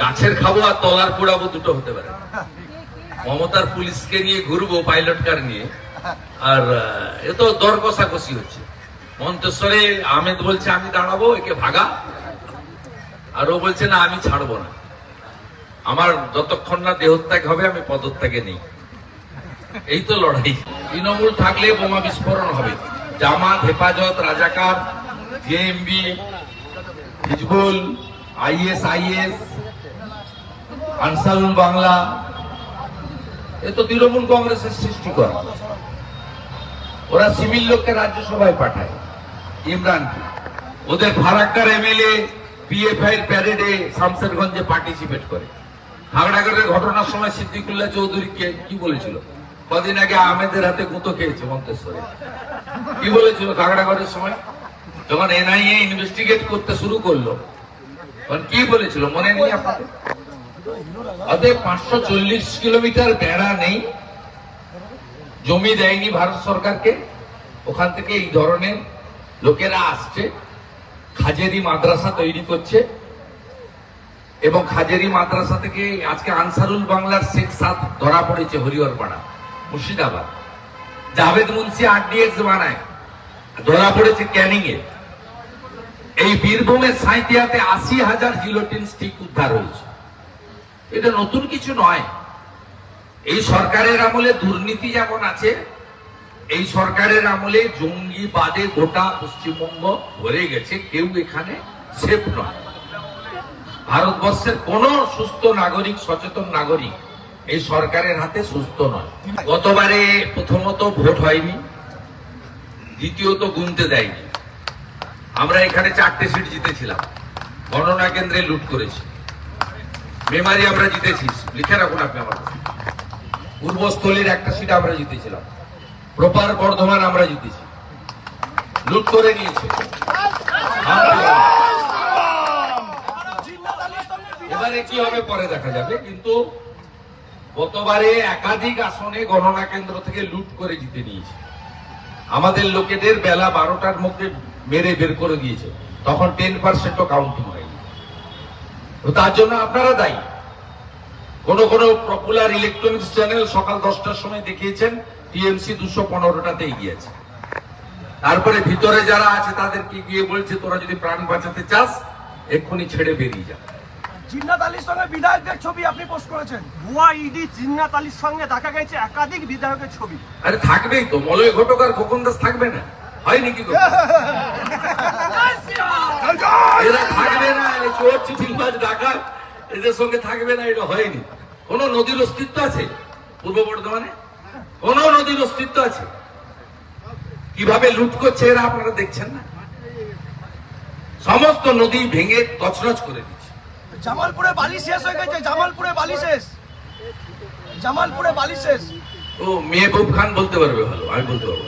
গাছের খাব আর তলার পোড়াবো দুটো হতে পারে। মমতার পুলিশকে নিয়ে ঘুরবো পাইলট কার নিয়ে। আর এ তো দর কষাকষি হচ্ছে। মন্তেশ্বরে আহমেদ বলছে, আমি দাঁড়াবো, একে ভাগা। আর ও বলছে, না, আমি ছাড়বো না। আমার যতক্ষণ না দেহত্যাগ হবে, আমি পদত্যাগে নেই। এই তো লড়াই। তৃণমূল থাকলে বোমা বিস্ফোরণ হবে। জামাত, হেফাজত, রাজাকার JMB Hizbul, IS IS Ansarul Bangla, এ তো তৃণমূল কংগ্রেসের সৃষ্টি করা ওরা সিভিল লোককে রাজ্যসভায় পাঠায়, ইমরানকে। ওদের ফারাক্কার এমএলএ পিএফআই প্যারেডে শামসেরগঞ্জে পার্টিসিপেট করে। খাগড়াগড়ের ঘটনার সময় সিদ্দিকুল্লাহ চৌধুরী কে বলেছিল? কদিন আগে আহমেদের হাতে গুঁতো খেয়েছে মন্তেশ্বরে। কি বলেছিল খাগড়াগড়ের সময়? যখন এনআইএ ইনভেস্টিগেট করতে শুরু করল কি বলেছিল? মনে নেই আপনাদের? অতএব পাঁচশো চল্লিশ কিলোমিটার বেড়া নেই। জমি দেয়নি ভারত সরকারকে। ওখান থেকে এই ধরনের লোকেরা আসছে। খাজেরি মাদ্রাসা তৈরি করছে। এবং খাজেরি মাদ্রাসা থেকে আজকে আনসারুল বাংলার শেখ সাদ ধরা পড়েছে হরিহরপাড়া, মুর্শিদাবাদ। জাভেদ মুন্সি আরডিএক্স বানায়, ধরা পড়েছে ক্যানিং এ এই বীরভূমের সাঁইতিয়াতে আশি হাজার জিলোটিন স্টিক উদ্ধার হয়েছে। এটা নতুন কিছু নয়। এই সরকারের আমলে দুর্নীতি যেমন আছে, এই সরকারের আমলে জঙ্গিবাদে গোটা পশ্চিমবঙ্গ ভরে গেছে, কেউ এখানে সেফ নয়। ভারতবর্ষের কোন সুস্থ নাগরিক, সচেতন নাগরিক এই সরকারের হাতে সুস্থ নয়। গতবারে প্রথমত ভোট হয়নি, দ্বিতীয়ত গুনতে দেয়নি। আমরা এখানে চারটে সিট জিতেছিলাম, গণনা কেন্দ্রে লুট করেছি। মেমারি আমরা জিতেছি, লিখে রাখুন আপনি আমার পূর্বস্থলীর একটা সিট আমরা জিতেছিলাম। প্রপার বর্ধমান আমরা জিতেছি। লুট করে নিয়েছে। এবারে কি হবে পরে দেখা যাবে, কিন্তু গতবারে একাধিক আসনে গণনা কেন্দ্র থেকে লুট করে জিতে নিয়েছে। আমাদের লোকেদের বেলা বারোটার মধ্যে মেরে বের করে দিয়েছে। তখন টেন পার্সেন্টও কাউন্টিং তার জন্য আপনারা দায়ী। কোন কোন পপুলার ইলেকট্রনিক্স চ্যানেল সকাল দশটার সময় দেখিয়েছেন টিএমসি দুশো পনেরোটাতে এগিয়ে আছে। তারপরে ভিতরে যারা আছে তাদেরকে গিয়ে বলছে তোরা যদি প্রাণ বাঁচাতে চাস এক্ষুনি ছেড়ে বেরিয়ে যা। জিন্নাত আলীর সঙ্গে বিধায়কদের ছবি আপনি পোস্ট করেছেন। ভুয়া ইডি জিন্নাত আলীর সঙ্গে দেখা গেছে একাধিক বিধায়কের ছবি। আরে থাকবেই তো মলয় ঘটক আর খোকন দাস থাকবে না। হয় নাকি গো? এরা চোর চিঠিবাজ এদের সঙ্গে থাকবে না এটা হয়নি। কোন নদীর অস্তিত্ব আছে পূর্ব বর্ধমানে? কোন নদীর অস্তিত্ব আছে? কীভাবে লুট করছে এরা আপনারা দেখছেন না? সমস্ত নদী ভেঙে তছনছ করে দিচ্ছে। জামালপুরে বালি শেষ হয়ে গেছে জামালপুরে বালি শেষ। জামালপুরে বালি শেষ। ও মেহবুব খান বলতে পারবে ভালো আমি বলতে পারব।